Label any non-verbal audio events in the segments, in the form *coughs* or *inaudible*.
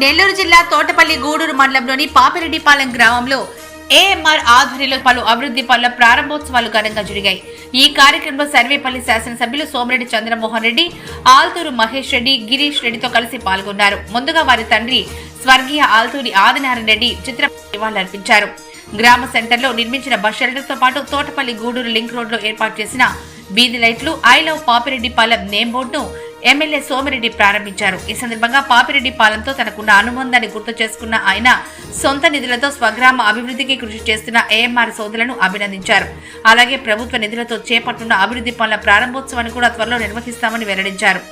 నెల్లూరు జిల్లా తోటపల్లి గూడూరు మండలంలోని పాపిరెడ్డిపాలెం గ్రామంలో ఏఎంఆర్ ఆధ్వర్యంలో పలు అభివృద్ధి పనుల ప్రారంభోత్సవాలు ఘనంగా జరిగాయి. ఈ కార్యక్రమంలో సర్వేపల్లి శాసనసభ్యులు సోమిరెడ్డి చంద్రమోహన్ రెడ్డి ఆల్తూరు మహేష్ రెడ్డి గిరీష్ రెడ్డితో కలిసి పాల్గొన్నారు. ముందుగా వారి తండ్రి స్వర్గీయ ఆల్తూరి ఆదినారాయణ రెడ్డి చిత్ర నివాళులర్పించారు. గ్రామ సెంటర్లో నిర్మించిన బస్ షెల్టర్తో పాటు తోటపల్లి గూడూరు లింక్ రోడ్లో ఏర్పాటు చేసిన వీధి లైట్లు ఐ లవ్ పాపిరెడ్డిపాలెం నేమ్ బోర్డును ఎమ్మెల్యే సోమిరెడ్డి ప్రారంభించారు. ఈ సందర్భంగా పాపిరెడ్డి పాలెంతో తనకున్న అనుబంధాన్ని గుర్తు చేసుకున్న ఆయన సొంత నిధులతో స్వగ్రామ అభివృద్ధికి కృషి చేస్తున్న ఏఎంఆర్ సోదరులను అభినందించారు. అలాగే ప్రభుత్వ నిధులతో చేపట్టున్న అభివృద్ధి పనుల ప్రారంభోత్సవాన్ని కూడా త్వరలో నిర్వహిస్తామని వెల్లడించారు.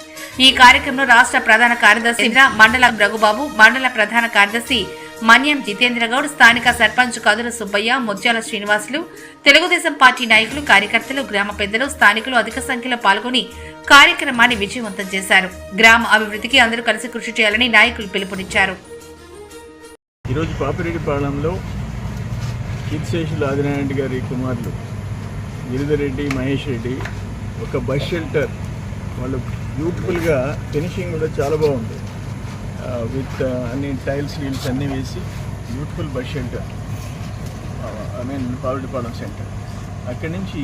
ఈ కార్యక్రమంలో రాష్ట్ర ప్రధాన కార్యదర్శి మండల రఘుబాబు మండల ప్రధాన కార్యదర్శి మన్యం జితేంద్ర గౌడ్ స్థానిక సర్పంచ్ కదుల సుబ్బయ్య ముత్యాల శ్రీనివాసులు తెలుగుదేశం పార్టీ నాయకులు కార్యకర్తలు గ్రామ పెద్దలు స్థానికులు అధిక సంఖ్యలో పాల్గొని కార్యక్రమాన్ని విజయవంతం చేశారు. గ్రామ అభివృద్ధికి అందరూ కలిసి కృషి చేయాలని నాయకులు పిలుపునిచ్చారు. ఈరోజు పాపిరెడ్డిపాళెంలో కీర్తిశేషులు ఆదినారాయణ గారి కుమారులు గిరిధరెడ్డి మహేష్ రెడ్డి ఒక బస్ షెల్టర్. వాళ్ళు బ్యూటిఫుల్గా ఫినిషింగ్ కూడా చాలా బాగుంది. విత్ అన్ని టైల్స్ వీల్స్ అన్నీ వేసి beautiful bus shelter I mean Papireddypalem centre అక్కడి నుంచి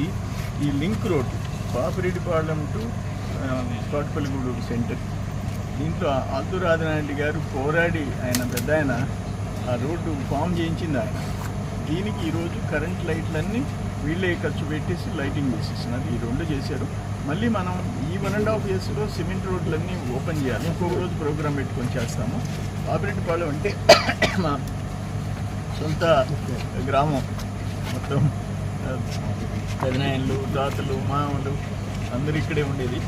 ఈ link road Papireddypalem to Thotapalligudur centre దీంట్లో ఆల్తూరు ఆదినారెడ్డి గారు పోరాడి ఆయన పెద్ద ఆయన ఆ రోడ్డు ఫామ్ చేయించింది ఆయన. దీనికి ఈరోజు కరెంట్ లైట్లన్నీ వీళ్ళే ఖర్చు పెట్టేసి లైటింగ్ చేసేసినారు ఈ రెండు చేశారు. మళ్ళీ మనం ఈ వన్ అండ్ హాఫ్ ఇయర్స్లో సిమెంట్ రోడ్లన్నీ ఓపెన్ చేయాలి. ఇంకొక రోజు ప్రోగ్రామ్ పెట్టుకొని చేస్తాము. పాపిరెడ్డిపాలెం అంటే *coughs* మా సొంత గ్రామం. మొత్తం ఆ, దాతలు తాతలు మామలు అందరూ ఇక్కడే ఉండేది.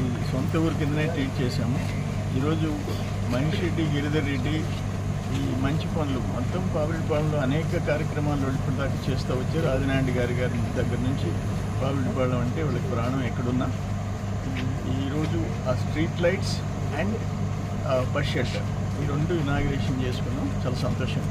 ఈ సొంత ఊరి కిందనే ట్రీట్ చేశాము. ఈరోజు మనిషి రెడ్డి గిరిధర్ రెడ్డి ఈ మంచి పనులు మొత్తం పాపిరెడ్డిపాలెంలో అనేక కార్యక్రమాలు దాకా చేస్తూ వచ్చారు ఆదినాయుడు గారి గారి దగ్గర నుంచి పాపిరెడ్డిపాలెం అంటే వాళ్ళకి ప్రాణం ఎక్కడున్నా. ఈరోజు ఆ street lights and bus shelter ఈ రెండు ఇనాగ్రేషన్ చేసుకున్నాం. చాలా సంతోషం.